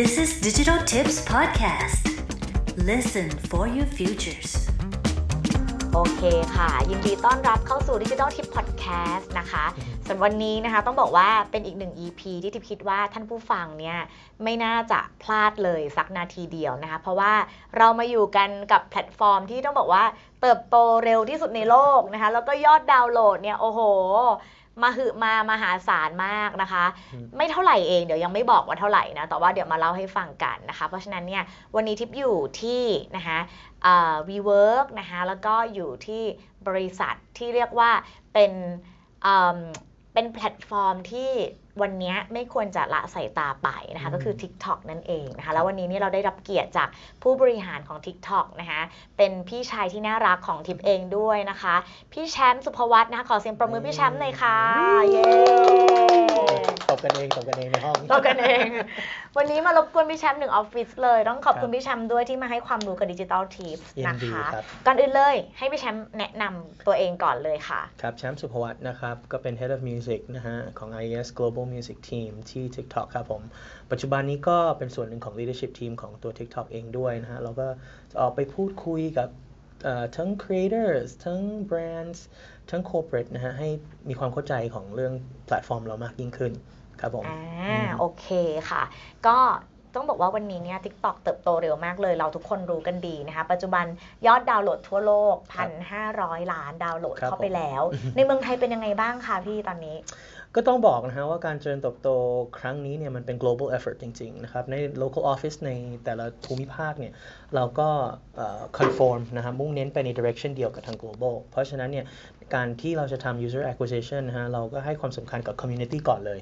This is Digital Tips Podcast. Listen for your futures. โอเคค่ะ ยินดีต้อนรับเข้าสู่ Digital Tip Podcast นะคะส่วนวันนี้นะคะต้องบอกว่าเป็นอีกหนึ่ง EP ที่ทิพคิดว่าท่านผู้ฟังเนี่ยไม่น่าจะพลาดเลยสักนาทีเดียวนะคะ เพราะว่าเรามาอยู่กันกับแพลตฟอร์มที่ต้องบอกว่าเติบโตเร็วที่สุดในโลกนะคะ แล้วก็ยอดดาวน์โหลดเนี่ยโอ้โห มาหึมามหาศาลมากนะคะอืมไม่เท่าไหร่เองเดี๋ยวยังไม่บอกว่าเท่าไหร่นะแต่ว่าเดี๋ยวมาเล่าให้ฟังกันนะคะ เพราะฉะนั้นเนี่ยวันนี้ทิพย์อยู่ที่นะคะวีเวิร์กนะคะแล้วก็อยู่ที่บริษัทที่เรียกว่าเป็นอืมเป็นแพลตฟอร์มที่ วันนี้ไม่ควรจะละสายตาไปนะคะอืมก็คือ TikTok นั่นเองนะคะแล้ววันนี้เนี่ยเราได้รับเกียรติจากผู้บริหารของ TikTok นะคะเป็นพี่ชายที่น่ารักของทิพย์เองด้วยนะคะ พี่แชมป์สุภวัฒน์นะคะขอเสียงประมือพี่แชมป์หน่อยค่ะเย้ ตบกันเองตบกันเองในห้องตบกันเอง วันนี้มารบกวนพี่แชมป์หนึ่งออฟฟิศเลย ต้องขอบคุณพี่แชมป์ด้วยที่มาให้ความรู้กับดิจิตอลทีฟยินนะดีคะ ครับ ก่อนอื่นเลย ให้พี่แชมป์แนะนำตัวเองก่อนเลยค่ะ ครับแชมป์สุภวัฒน์นะครับ ก็เป็น Head of Music นะฮะ ของ IES Global Music Team ที่ TikTok ครับผม ปัจจุบันนี้ก็เป็นส่วนหนึ่งของ Leadership Team ของตัว TikTok เองด้วยนะฮะ เราก็จะออกไปพูดคุยกับเอ่อทั้ง Creators ทั้ง Brands ทั้ง Corporate นะฮะ ให้มีความเข้าใจของเรื่องแพลตฟอร์มเรามากยิ่งขึ้น ครับผมอ่อืามโอเคค่ะ ก็ต้องบอกว่าวันนี้เนี่ย TikTok เติบโตเร็วมากเลย เราทุกคนรู้กันดีนะคะ ปัจจุบันยอดดาวน์โหลดทั่วโลก 1,500 ล้านดาวน์โหลดครับเข้าไปผมแล้ว ในเมืองไทยเป็นยังไงบ้างคะพี่ตอนนี้ก็ต้องบอกนะฮะว่าการเจริญเติบโตครั้งนี้เนี่ยมันเป็น global effort จริง ๆ นะครับ ใน local office ในแต่ละภูมิภาคเนี่ยเราก็เอ่อ conform นะฮะมุ่งเน้นไปใน direction เดียวกับทาง global เพราะฉะนั้นเนี่ยการที่เราจะทำ user acquisition นะฮะเราก็ให้ความสำคัญกับ community ก่อนเลย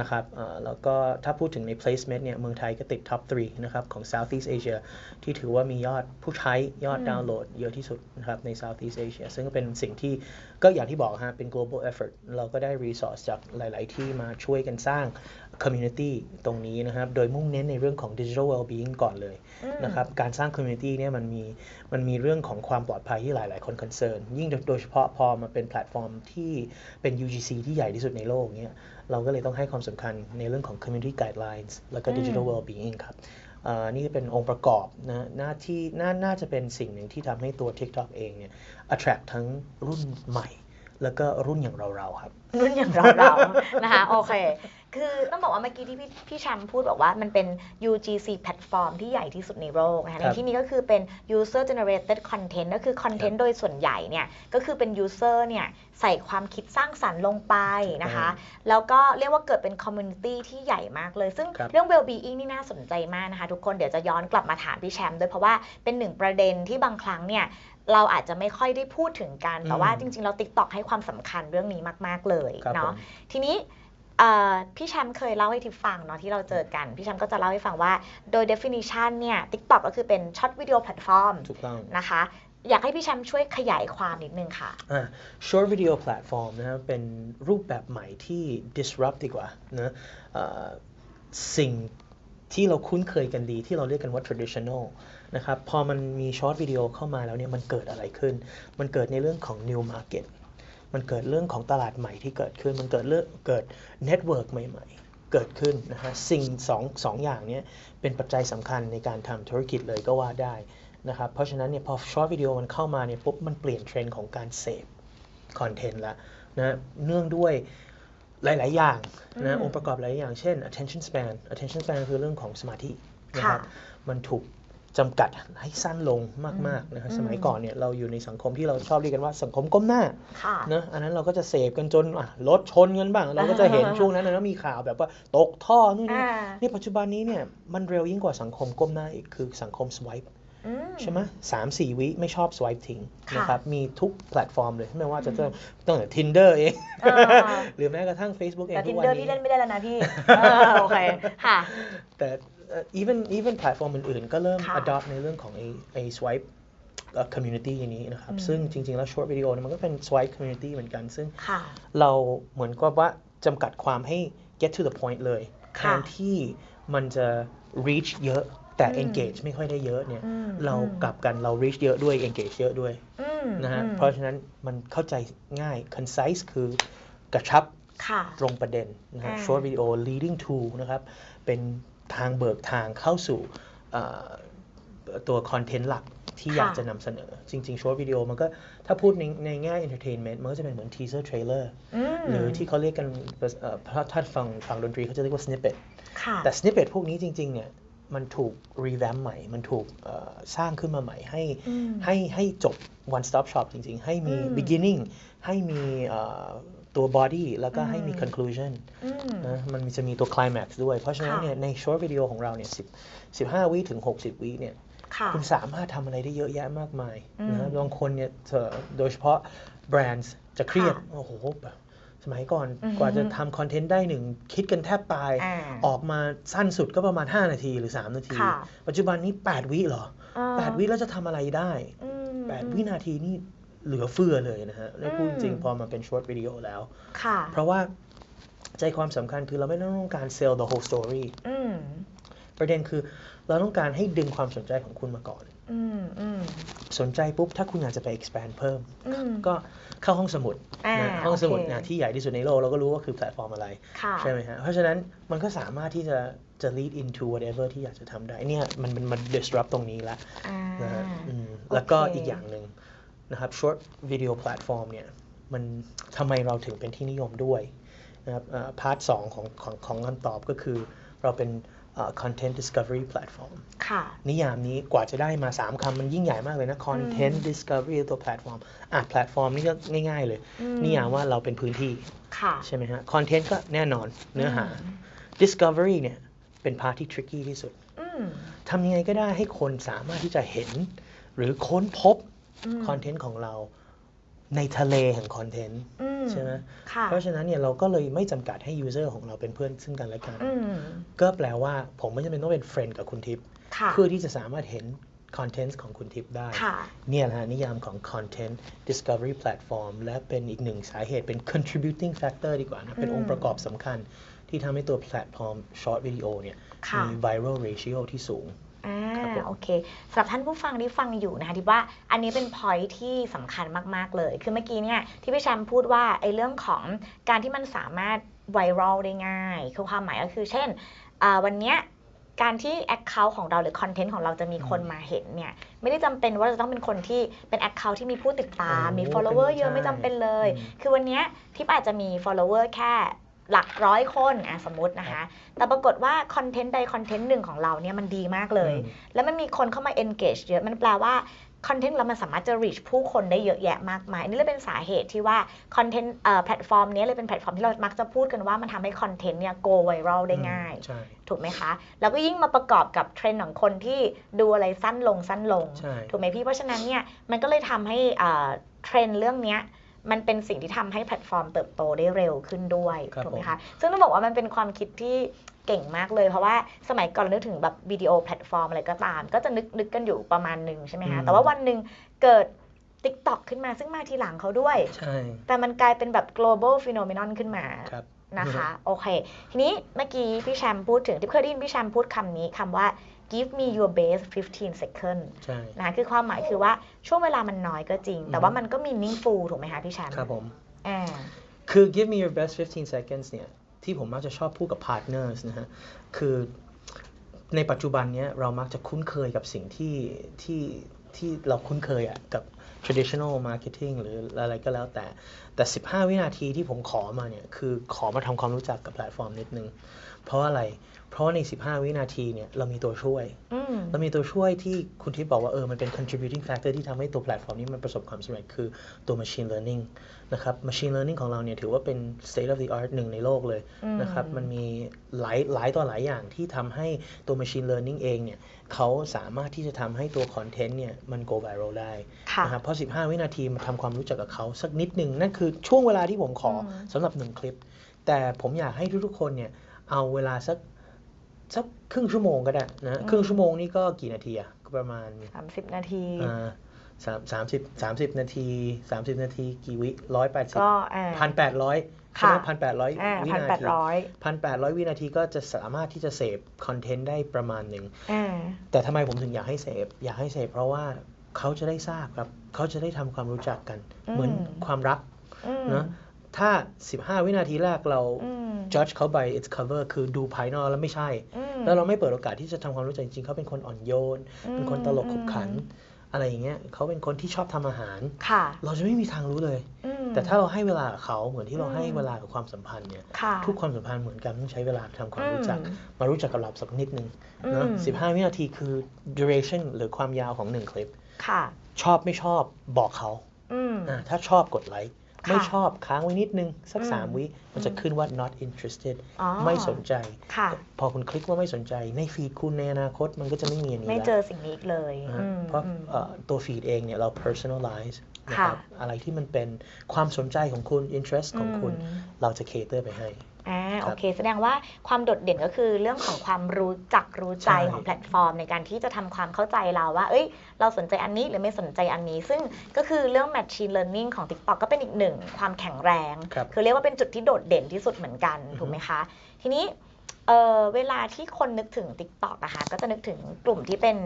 นะครับเอ่อแล้วก็ถ้าพูดถึงใน placement เนี่ยเมืองไทยก็ติด top 3นะครับของ Southeast Asia ที่ถือว่ามียอดผู้ใช้ยอดอืมดาวน์โหลดเยอะที่สุดนะครับใน Southeast Asia ซึ่งก็เป็นสิ่งที่ก็อย่างที่บอกฮะเป็น global effort เราก็ได้ resource จากหลาย ๆ ที่มาช่วยกันสร้าง community ตรงนี้นะครับ โดยมุ่งเน้นในเรื่องของ digital well-being ก่อนเลยอืมนะครับ การสร้าง community เนี่ยมันมีมันมีเรื่องของความปลอดภัยที่หลาย ๆ คน concern ยิ่งโดยเฉพาะพอมาเป็นแพลตฟอร์มที่เป็น UGC ที่ใหญ่ที่สุดในโลกเนี่ยเราก็เลยต้องให้ความสำคัญในเรื่องของ community guidelines แล้วก็ digital อืม well-being ครับเอ่อนี่เป็นองค์ประกอบนะหน้าที่น่าน่าจะเป็นสิ่งหนึ่งที่ทำให้ตัว TikTok เองเนี่ย attract ทั้งรุ่นใหม่แล้วก็รุ่นอย่างเราๆครับ รุ่นอย่างเราเราๆนะคะโอเค คือต้องบอกว่าเมื่อกี้ที่พี่พี่แชมป์พูดบอกว่ามันเป็น UGC แพลตฟอร์มที่ใหญ่ที่สุดในโลกนะคะครัในบที่นี้ก็คือเป็น user generated content ก็คือคอนเทนต์โดยส่วนใหญ่เนี่ยก็คือเป็น user เนี่ยใส่ความคิดสร้างสรรค์ลงไปนะคะ แล้วก็เรียกว่าเกิดเป็น community ที่ใหญ่มากเลย ซึ่งครับเรื่อง well-being นี่น่าสนใจมากนะคะทุกคนเดี๋ยวจะย้อนกลับมาถามพี่แชมป์ด้วยเพราะว่าเป็นหนึ่งประเด็นที่บางครั้งเนี่ยเราอาจจะไม่ค่อยได้พูดถึงกัน แต่ว่าอืมจริง ๆ เรา TikTok ให้ความสำคัญเรื่องนี้มาก ๆ เลยครับเนาะผมทีนี้เอ่อ พี่แชมป์เคยเล่าให้ทิพย์ฟังเนาะที่เราเจอกัน พี่แชมป์ก็จะเล่าให้ฟังว่าโดย definition เนี่ย TikTok ก็คือเป็นช็อตวิดีโอแพลตฟอร์มถูกต้องนะคะ อยากให้พี่แชมป์ช่วยขยายความนิดนึงค่ะอ่า short video platform นะครับเป็นรูปแบบใหม่ที่ disrupt ดีกว่านะเอ่อสิ่งที่เราคุ้นเคยกันดีที่เราเรียกกันว่า traditional นะครับพอมันมี short video เข้ามาแล้วเนี่ยมันเกิดอะไรขึ้น มันเกิดในเรื่องของ new market มันเกิดเรื่องของตลาดใหม่ที่เกิดขึ้น มันเกิดเรื่องเกิด network ใหม่ ๆ เกิดขึ้นนะฮะสิ่งสองสองอย่างเนี้เป็นปัจจัยสำคัญในการทำธุรกิจเลยก็ว่าได้นะครับเพราะฉะนั้นเนี่ยพอ short video มันเข้ามาเนี่ยปุ๊บมันเปลี่ยนเทรนด์ของการเสพคอนเทนต์ละนะเนื่องด้วยหลาย ๆ อย่างนะอืมองค์ประกอบหลายอย่างเช่น attention span attention span คือเรื่องของสมาธินะครับค่ะมันถูก จำกัดให้สั้นลงมากๆนะครับอืมสมัยก่อนเนี่ยเราอยู่ในสังคมที่เราชอบเรียกกันว่าสังคมก้มหน้าค่ะนะอันนั้นเราก็จะเสพกันจนอะรถชนกันบ้าง เราก็จะเห็นช่วงนั้นนะแล้วมีข่าวแบบว่าตกท่อนู่นนี่อ่านี่ปัจจุบันนี้เนี่ยมันเร็วยิ่งกว่าสังคมก้มหน้าอีกคือสังคมสว i p e อืมใช่ไหมสามสี่วิไม่ชอบสว i p e ทิ้งค่ะนะครับ มีทุกแพลตฟอร์มเลย ไม่ว่าจะตั้งตั้งแต่ Tinder เองอ่าหรือแม้กระทั่ง Facebook เองแต่ทุทิกนวันเดอร์พี่นี้เล่นไม่ได้แล้วนะพี่เออโอเค ค่ะ แต่เอ่อ even even แพลตฟอร์มอื่นๆ ก็เริ่มค่ะ adopt ในเรื่องของไอ้ไอ้ swipe เอ่อ community อย่างนี้นะครับอืมซึ่งจริง ๆ แล้ว short video เนี่ยมันก็เป็น swipe community เหมือนกัน ซึ่งค่ะเราเหมือนกับว่าจำกัดความให้ get to the point เลยแทค่ะนที่มันจะ reach เยอะแต่อืม engage ไม่ค่อยได้เยอะเนี่ยอืมเราอืมกลับกันเรา reach เยอะด้วย engage เยอะด้วยอืมนะฮะอืมเพราะฉะนั้นมันเข้าใจง่าย concise คือกระชับค่ะตรงประเด็นนะฮะอ่า short video leading to นะครับ เป็น ทางเบิกทางเข้าสู่เอ่อตัวคอนเทนต์หลักที่ค่ะอยากจะนำเสนอ จริงๆ short video มันก็ถ้าพูดในในแง่ entertainment มันก็จะเป็นเหมือน teaser trailer อืมหรือที่เขาเรียกกันเอ่อถ้าถ้าฟังฟังดนตรีเขาจะเรียกว่า snippet ค่ะแต่ snippet พวกนี้จริง ๆ เนี่ยมันถูก revamp ใหม่ มันถูกเอ่อสร้างขึ้นมาใหม่ให้อืมให้ให้จบ one stop shop จริง ๆ ให้มีอืม beginning ให้มีเอ่อ ตัว body แล้วก็ให้มีอืม conclusion อืมนะมันจะมีตัว climax ด้วย เพราะฉะนั้นค่ะเนี่ยใน short video ของเราเนี่ย10 15 วิถึง 60 วิเนี่ยค่ะคุณสามารถทำอะไรได้เยอะแยะมากมายอืมนะบางคนเนี่ยเอ่อโดยเฉพาะแบรนด์จะเครียดค่ะโอ้โหแบบสมัยก่อนอือฮึกว่าจะทำคอนเทนต์ได้หนึ่งคิดกันแทบตายอ่าออกมาสั้นสุดก็ประมาณ 5 นาทีหรือ 3 นาทีค่ะปัจจุบันนี้ 8 วิเหรออ่า8วิแล้วจะทำอะไรได้อืม8วินาทีนี่ เหลือเฟือเลยนะฮะได้พูดอืมจริงพอมาเป็น short video แล้วค่ะเพราะว่าใจความสำคัญคือเราไม่ต้องการ sell the whole story อืมประเด็นคือเราต้องการให้ดึงความสนใจของคุณมาก่อนอืมอืมสนใจปุ๊บ ถ้าคุณอยากจะไป expand เพิ่มอืมก็เข้าห้องสมุดอ่านะห้องสมุดโอเคนะที่ใหญ่ที่สุดในโลกเราก็รู้ว่าคือแพลตฟอร์มอะไรค่ะใช่ไหมฮะ เพราะฉะนั้นมันก็สามารถที่จะจะ lead into whatever ที่อยากจะทำได้เนี่ยมันมันมัน disrupt ตรงนี้ละอ่านะฮะอืมโอเคแล้วก็อีกอย่างหนึ่ง นะครับ short video platform เนี่ยมันทำไมเราถึงเป็นที่นิยมด้วยนะครับพาร์ทสองของของของคำตอบก็คือเราเป็นเอ่อ content discovery platform ค่ะ นิยามนี้กว่าจะได้มา 3คำมันยิ่งใหญ่มากเลยนะ content discovery ตัวแพลตฟอร์มอะแพลตฟอร์มนี่ก็ง่าย ๆ เลยอืมนิยามว่าเราเป็นพื้นที่ ค่ะ ใช่ไหมฮะ content ก็แน่นอนเนื้อหา discovery เนี่ย เป็นพาร์ทที่ tricky ที่สุดอืมทำยังไงก็ได้ให้คนสามารถที่จะเห็น หรือค้นพบอืม คอนเทนต์ของเราในทะเลแห่งคอนเทนต์อืมใช่ไหมค่ะเพราะฉะนั้นเนี่ยเราก็เลยไม่จำกัดให้ user ของเราเป็นเพื่อนซึ่งกันและกันอืมก็แปลว่าผมไม่จำเป็นต้องเป็นเฟรนด์กับคุณทิพย์ค่ะเพื่อที่จะสามารถเห็นคอนเทนต์ของคุณทิพย์ได้ค่ะเนี่ยนะฮะนิยามของ content discovery platform และเป็นอีกหนึ่งสาเหตุเป็น contributing factor ดีกว่านะเป็นอืมองค์ประกอบสำคัญที่ทำให้ตัวแพลตฟอร์ม short video เนี่ยค่ะมี viral ratio ที่สูง อ่าครับผม โอเคสำหรับท่านผู้ฟังที่ฟังอยู่นะคะที่ว่าอันนี้เป็น point ที่สำคัญมากๆเลย คือเมื่อกี้เนี่ยที่พี่แชมป์พูดว่าไอ้เรื่องของการที่มันสามารถไวรัลได้ง่าย คือความหมายก็คือ เช่นอ่าวันเนี้ยการที่ Account ของเราหรือคอนเทนต์ของเราจะมีคนมาเห็นเนี่ยไม่ได้จำเป็นว่าจะต้องเป็นคนที่เป็น Account ที่มีผู้ติดตามโอ้มี follower เป็นเยอะใช่ไม่จำเป็นเลย อืม คือวันเนี้ยทิปอาจจะมี follower แค่ หลักร้อยคนอะสมมตินะคะ แต่ปรากฏว่าคอนเทนต์ใดคอนเทนต์หนึ่งของเราเนี่ยมันดีมากเลยอืมแล้วมันมีคนเข้ามา engage เยอะ มันแปลว่าคอนเทนต์เรามันสามารถจะ reach ผู้คนได้เยอะแยะมากมาย นี่เลยเป็นสาเหตุที่ว่าคอนเทนต์เอ่อแพลตฟอร์มนี้เลยเป็นแพลตฟอร์มที่เรามักจะพูดกันว่ามันทำให้คอนเทนต์เนี่ย go viral ได้ง่ายใช่ถูกไหมคะ แล้วก็ยิ่งมาประกอบกับเทรนด์ของคนที่ดูอะไรสั้นลงสั้นลงใช่ถูกไหมพี่ เพราะฉะนั้นเนี่ยมันก็เลยทำให้อ่าเทรนด์เรื่องเนี้ย มันเป็นสิ่งที่ทำให้แพลตฟอร์มเติบโตได้เร็วขึ้นด้วยครับถูกไหมผมคะซึ่งต้องบอกว่ามันเป็นความคิดที่เก่งมากเลย เพราะว่าสมัยก่อนเรานึกถึงแบบวิดีโอแพลตฟอร์มอะไรก็ตาม ก็จะนึกนึกกันอยู่ประมาณหนึ่งใช่ไหมคะอืมแต่ว่าวันหนึ่งเกิด TikTok ขึ้นมาซึ่งมาทีหลังเขาด้วย ใช่ แต่มันกลายเป็นแบบ global phenomenon ขึ้นมาครับนะคะ โอเค ทีนี้เมื่อกี้พี่แชมป์พูดถึงที่เคยได้ยินพี่แชมป์พูดคำนี้คำว่า give me your best 15 second ใช่นะคือความหมายคือว่าช่วงเวลามันน้อยก็จริง แต่ว่ามันก็ meaningful ถูกไหมคะพี่แชมป์ครับผมอ่าคือ give me your best 15 seconds เนี่ยที่ผมมักจะชอบพูดกับ partners นะฮะคือในปัจจุบันเนี้ยเรามักจะคุ้นเคยกับสิ่งที่ที่ที่เราคุ้นเคยอะกับ traditional marketing หรืออะไรก็แล้วแต่ แต่ 15 วินาทีที่ผมขอมาเนี่ยคือขอมาทำความรู้จักกับแพลตฟอร์มนิดนึง เพราะอะไร เพราะว่าใน 15 วินาทีเนี่ยเรามีตัวช่วยอืมเรามีตัวช่วยที่คุณทิพย์บอกว่าเออมันเป็น contributing factor ที่ทำให้ตัวแพลตฟอร์มนี้มันประสบความสำเร็จคือตัว machine learning นะครับ machine learning ของเราเนี่ยถือว่าเป็น state of the art หนึ่งในโลกเลยอืมนะครับ มันมีหลายหลายต่อหลายอย่างที่ทำให้ตัว machine learning เองเนี่ยเขาสามารถที่จะทำให้ตัว content เนี่ยมัน go viral ได้ค่ะนะครับเพราะ 15 วินาทีมาทำความรู้จักกับเขาสักนิดหนึ่งนั่นคือช่วงเวลาที่ผมขออมสำหรับหนึ่งคลิป แต่ผมอยากให้ทุกๆคนเนี่ยเอาเวลาสักสักครึ่งชั่วโมงก็ได้นะครึ่งชั่วโมงนี่ก็กี่นาทีอะก็ประมาณ 30 นาทีอ่าสามสามสิบสามสิบนาทีสามสิบนาทีกี่วิร้อยแปดสิบก็อ่าพันแปดร้อยค่ะพันแปดร้อยอ่าวิพันนาแปดทีร้อยพันแปดร้อยวินาทีก็จะสามารถที่จะเสพคอนเทนต์ได้ประมาณหนึ่งอ่าแต่ทำไมผมถึงอยากให้เสพอยากให้เสพเพราะว่าเขาจะได้ทราบครับ เขาจะได้ทำความรู้จักกันอืมเหมือนความรักอืมเนอะถ้า 15 วินาทีแรกเราอืม judge เขา by its cover คือดูภายนอกแล้วไม่ใช่อืมแล้วเราไม่เปิดโอกาสที่จะทำความรู้จักจริงๆ เขาเป็นคนอ่อนโยนอืมเป็นคนตลกขบขันอืมอะไรอย่างเงี้ยเขาเป็นคนที่ชอบทำอาหารค่ะเราจะไม่มีทางรู้เลยอืมแต่ถ้าเราให้เวลากับเขาเหมือนที่เราอืมให้เวลากับความสัมพันธ์เนี่ยค่ะทุกความสัมพันธ์เหมือนกันต้องใช้เวลาทำความรู้จักอืมมารู้จักกับเราสักนิดนึงนะอืมสิบห้าวินาทีคือ duration หรือความยาวของหนึ่งคลิปค่ะชอบไม่ชอบบอกเขาอืมอ่าถ้าชอบกดไลค์ค่ะ ไม่ชอบค้างไว้นิดนึง สักอืมสามวิมันจะขึ้นว่า not interested อ๋อไม่สนใจค่ะพอคุณคลิกว่าไม่สนใจ ในฟีดคุณในอนาคตมันก็จะไม่มีอันนี้ไม่แล้วเจอสิ่งนี้อีกเลยนะฮะอืมเพราะอืมเอ่อตัวฟีดเองเนี่ยเรา personalize นะค่ะครับอะไรที่มันเป็นความสนใจของคุณ interest ของคุณอืมเราจะ cater ไปให้ อ่าคโอรับเค แสดงว่าความโดดเด่นก็คือเรื่องของความรู้จักรู้ใจใช่ของแพลตฟอร์ม ในการที่จะทำความเข้าใจเราว่า เอ้ย เราสนใจอันนี้หรือไม่สนใจอันนี้ ซึ่งก็คือเรื่อง Machine Learning ของ TikTok ก็เป็นอีกหนึ่งความแข็งแรงครับคือเรียกว่าเป็นจุดที่โดดเด่นที่สุดเหมือนกันอือฮึถูกไหมคะ ทีนี้เออเวลาที่คนนึกถึง TikTok นะคะก็จะนึกถึงกลุ่มที่เป็น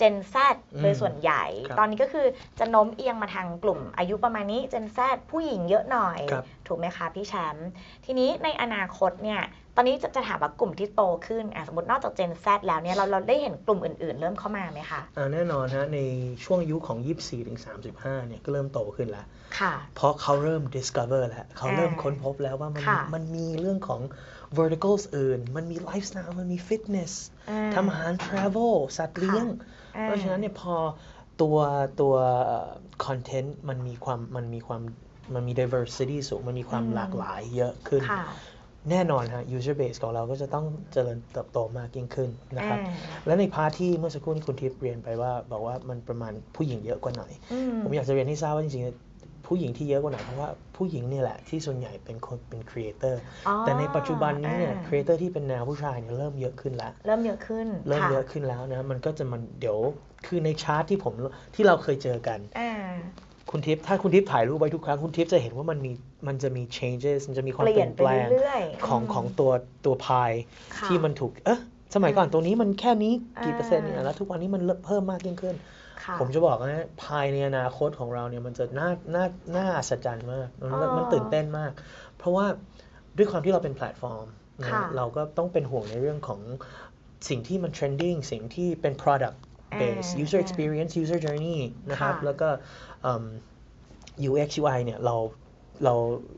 Gen Z โดยส่วนใหญ่ครับตอนนี้ก็คือจะโน้มเอียงมาทางกลุ่มอายุประมาณนี้ Gen Z ผู้หญิงเยอะหน่อยครับ ถูกไหมคะพี่แชมป์ทีนี้ในอนาคตเนี่ยตอนนี้จะจะถามว่ากลุ่มที่โตขึ้นอะสมมตินอกจาก Gen Z แล้วเนี่ยเราเราได้เห็นกลุ่มอื่น ๆ เริ่มเข้ามาไหมคะอ่าแน่นอนฮะในช่วงอายุของ 24ถึง35เนี่ยก็เริ่มโตขึ้นแล้วค่ะ เพราะเขาเริ่ม discover แล้วเขาเริ่มอ่าค้นพบแล้วว่ามันค่ะมันมีเรื่องของ verticals อื่น มันมี lifestyle มันมี fitness อ่าทำอาหาร travel สัตว์เลี้ยงอ่าเพราะฉะนั้นเนี่ยพอตัวตัวคอนเทนต์มันมีความมันมีความ มันมี diversity สูง มันมีความอืมหลากหลายเยอะขึ้นค่ะแน่นอนฮะ user base ของเราก็จะต้องเจริญเติบโตมากยิ่งขึ้นนะครับอ่าและในพาร์ทที่เมื่อสักครู่ที่คุณทิพย์เรียนไปว่า บอกว่ามันประมาณผู้หญิงเยอะกว่าหน่อยอืมผมอยากจะเรียนให้ทราบว่าจริงๆ ผู้หญิงที่เยอะกว่าหน่อยเพราะว่าผู้หญิงเนี่ยแหละที่ส่วนใหญ่เป็นคนเป็นครีเอเตอร์อ๋อแต่ในปัจจุบันนี้เนี่ยอ่าครีเอเตอร์ที่เป็นแนวผู้ชายเนี่ยเริ่มเยอะขึ้นแล้ว เริ่มเยอะขึ้น เริ่มค่เยอะขึ้นแล้วนะ มันก็จะมันเดี๋ยวคือในชาร์ตที่ผมที่เราเคยเจอกันอ่า คุณทิพย์ถ้าคุณทิพย์ถ่ายรูปไว้ทุกครั้งคุณทิพย์จะเห็นว่ามันมีมันจะมี changes มันจะมีความเปเปลี่ลี่ยยนนไปแปลงเรื่อยๆของมของตัวตัวพายค่ะที่มันถูกเอ๊ะสมัยก่อนตัวนี้มันแค่นี้กี่อ่าเปอร์เซ็นต์เนี่ยแล้วทุกวันนี้มันเพิ่มมากยิ่งขึ้นค่ะผมจะบอกนะภายในอนาคตของเราเนี่ยมันจะน่าน่าน่าอัศจรรย์มากมันอ๋อมันตื่นเต้นมาก เพราะว่าด้วยความที่เราเป็นแพลตฟอร์มนะค่ะเราก็ต้องเป็นห่วงในเรื่องของสิ่งที่มัน trending สิ่งที่เป็น product base อ่า user อ่า experience user journey นะครับค่ะแล้วก็เอิ่ม UX UI เนี่ยเราเรา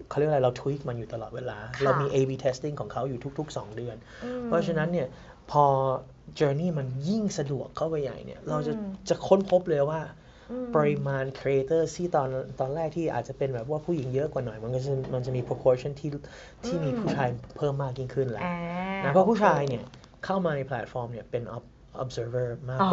เขาเรียกอะไรเราทวิ k มันอยู่ตลอดเวลาค่ะเรามี A/B testing ของเขาอยู่ทุก ๆ 2 เดือนอืมเพราะฉะนั้นเนี่ยพอ journey มันยิ่งสะดวกเข้าไปใหญ่เนี่ย เราจะอืมจะค้นพบเลยว่าอืมปริมาณ creator ที่ตอนตอนแรกที่อาจจะเป็นแบบว่าผู้หญิงเยอะกว่าหน่อย มันก็จะมันจะมี proportion ที่ที่มีอืมผู้ชายเพิ่มมากยิ่งขึ้นแล้วอ่านะเพราะผู้ชายโอคเนี่ยเข้ามาในแพลตฟอร์มเนี่ยเป็น ob- observer มากอ๋อกว่า